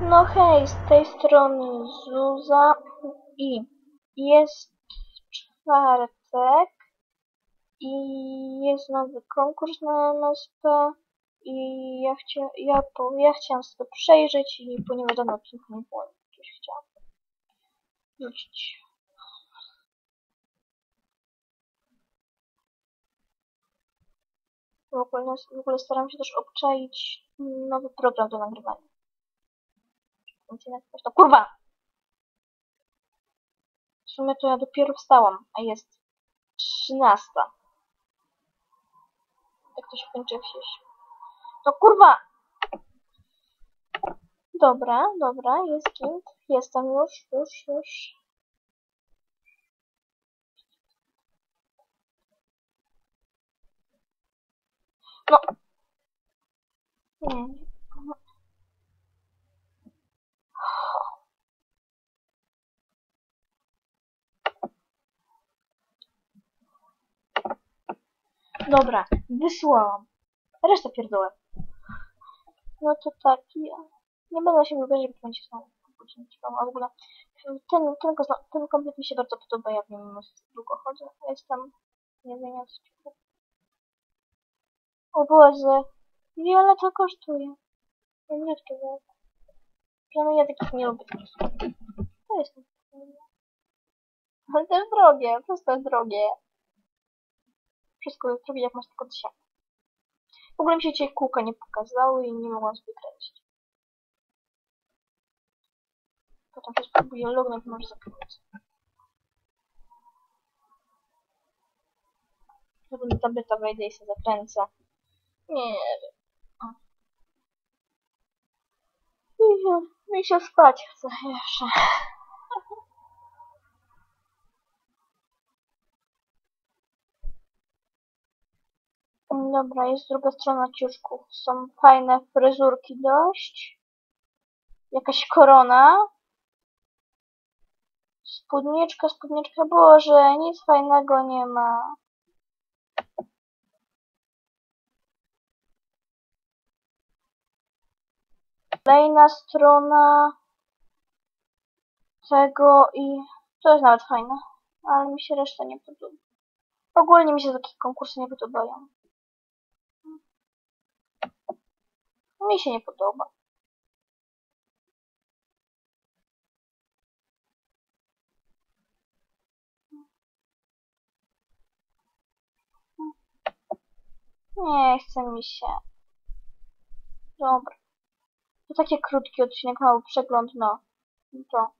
No hej, z tej strony Zuza i jest czwartek i jest nowy konkurs na MSP i ja, chcia, ja, po, ja chciałam sobie przejrzeć i po nie wiadomo jakich nie było, coś chciałam rzucić. W ogóle, w ogóle staram się też obczaić nowy program do nagrywania. No kurwa! W sumie to ja dopiero wstałam, a jest trzynasta. Jak to się kończy w sieś. No kurwa! Dobra, dobra, jest git. Jestem już, już, już. No. Nie. Dobra, wysłałam. Resztę pierdolę. No to tak, ja nie będę się wybrać, bo będzie znowu a w ogóle ten, ten, ten komplet mi się bardzo podoba, ja w nim długo chodzę. Jestem, nie wiem, jak O Boże, wiele to kosztuje. Nie wiem, to jest. Przynajmniej ja takich nie lubię. To jest Ale to jest drogie, to jest drogie. Wszystko drogie, jak masz tylko tysiąc. W ogóle mi się dzisiaj kółka nie pokazały i nie mogłam sobie kręcić. Potem też spróbuję lognąć, może zakręcę. Chyba do tableta wejdę i sobie zakręcę. Nie wiem. Się, mi się spać chce jeszcze. Dobra, jest druga strona ciuszków. Są fajne fryzurki dość. Jakaś korona. Spódniczka, spódniczka. Boże, nic fajnego nie ma. Kolejna strona tego i to jest nawet fajne, ale mi się reszta nie podoba. Ogólnie mi się takie konkursy nie podobają. Mi się nie podoba. Nie chce mi się. Dobra. To taki krótki odcinek, mały przegląd, no. To.